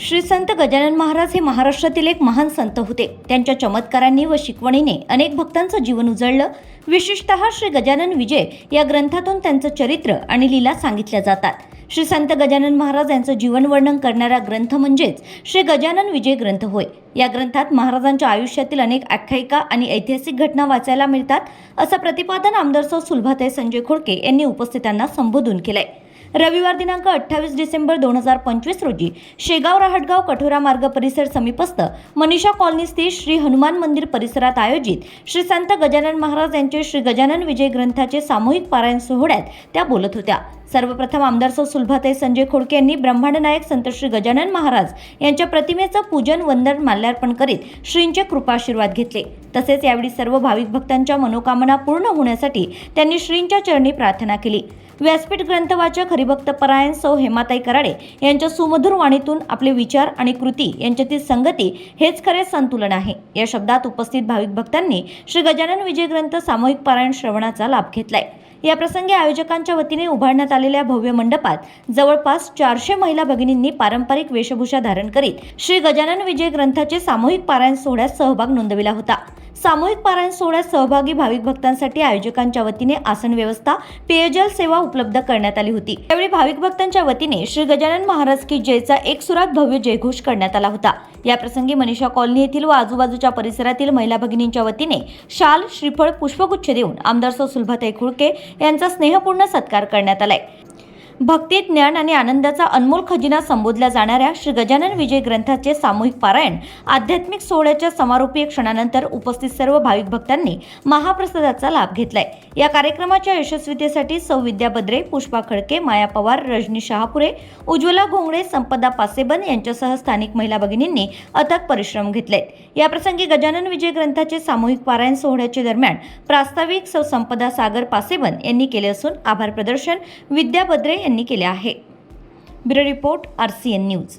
श्री संत गजानन महाराज हे महाराष्ट्रातील एक महान संत होते. त्यांच्या चमत्कारांनी व शिकवणीने अनेक भक्तांचं जीवन उजळलं. विशेषतः श्री गजानन विजय या ग्रंथातून त्यांचं चरित्र आणि लीला सांगितल्या जातात. श्री संत गजानन महाराज यांचं जीवन वर्णन करणारा ग्रंथ म्हणजेच श्री गजानन विजय ग्रंथ होय. या ग्रंथात महाराजांच्या आयुष्यातील अनेक आख्यायिका आणि ऐतिहासिक घटना वाचायला मिळतात असं प्रतिपादन आमदार सौ सुलभाताई संजय खोडके यांनी उपस्थितांना संबोधून केलंय. रविवार दिनांक अठ्ठावीस डिसेंबर दोन हजार पंचवीस रोजी शेगाव राहटगाव कठोरा मार्ग परिसर समीपस्थ मनीषा कॉलनी स्थित श्री हनुमान मंदिर परिसरात आयोजित श्री संत गजानन महाराज यांचे श्री गजानन विजय ग्रंथाचे सामूहिक पारायण सोहळ्यात त्या बोलत होत्या. सर्वप्रथम आमदार सौ सुलभाताई संजय खोडके यांनी ब्रह्मांड नायक संत श्री गजानन महाराज यांच्या प्रतिमेचं पूजन वंदन माल्यार्पण करीत श्रींचे कृपाशीर्वाद घेतले. तसेच यावेळी सर्व भाविक भक्तांच्या मनोकामना पूर्ण होण्यासाठी त्यांनी श्रींच्या चरणी प्रार्थना केली. व्यासपीठ ग्रंथवाचक हरिभक्त परायण सौ हेमाताई कराडे यांच्या सुमधुर वाणीतून आपले विचार आणि कृती यांच्यातील संगती हेच खरे संतुलन आहे. या शब्दात उपस्थित भाविक भक्तांनी श्री गजानन विजय ग्रंथ सामूहिक पारायण श्रवणाचा लाभ घेतलाय. या प्रसंगी आयोजकांच्या वतीने उभारण्यात आलेल्या भव्य मंडपात जवळपास चारशे महिला भगिनींनी पारंपरिक वेशभूषा धारण करीत श्री गजानन विजय ग्रंथाचे सामूहिक पारायण सोहळ्यात सहभाग नोंदविला होता. सामूहिक पारायण सोहळ्यात सहभागी भाविक भक्तांसाठी आयोजकांच्या वतीने आसन व्यवस्था पेयजल सेवा उपलब्ध करण्यात आली होती. त्यावेळी भाविक भक्तांच्या वतीने श्री गजानन महाराज की जयचा एक सुरात भव्य जयघोष करण्यात आला होता. या प्रसंगी मनीषा कॉलनी येथील व आजूबाजूच्या परिसरातील महिला भगिनींच्या वतीने शाल श्रीफळ पुष्पगुच्छ देऊन आमदार सो सुलभाताई खुळके यांचा स्नेहपूर्ण सत्कार करण्यात आलाय. भक्ती ज्ञान आणि आनंदाचा अनमोल खजिना संबोधल्या जाणाऱ्या श्री गजानन विजय ग्रंथाचे सामूहिक पारायण आध्यात्मिक सोहळ्याच्या समारोपीय क्षणानंतर उपस्थित सर्व भाविक भक्तांनी महाप्रसादाचा लाभ घेतलाय. या कार्यक्रमाच्या यशस्वीतेसाठी सौ विद्या बद्रे पुष्पा खडके माया पवार रजनी शहापुरे उज्ज्वला घोंगडे संपदा पासेबन यांच्यासह स्थानिक महिला भगिनींनी अथक परिश्रम घेतलेत. याप्रसंगी गजानन विजय ग्रंथाचे सामूहिक पारायण सोहळ्याच्या दरम्यान प्रास्ताविक सौ संपदा सागर पासेबन यांनी केले असून आभार प्रदर्शन विद्या बद्रे यांनी केले आहे. Bureau report R C N news.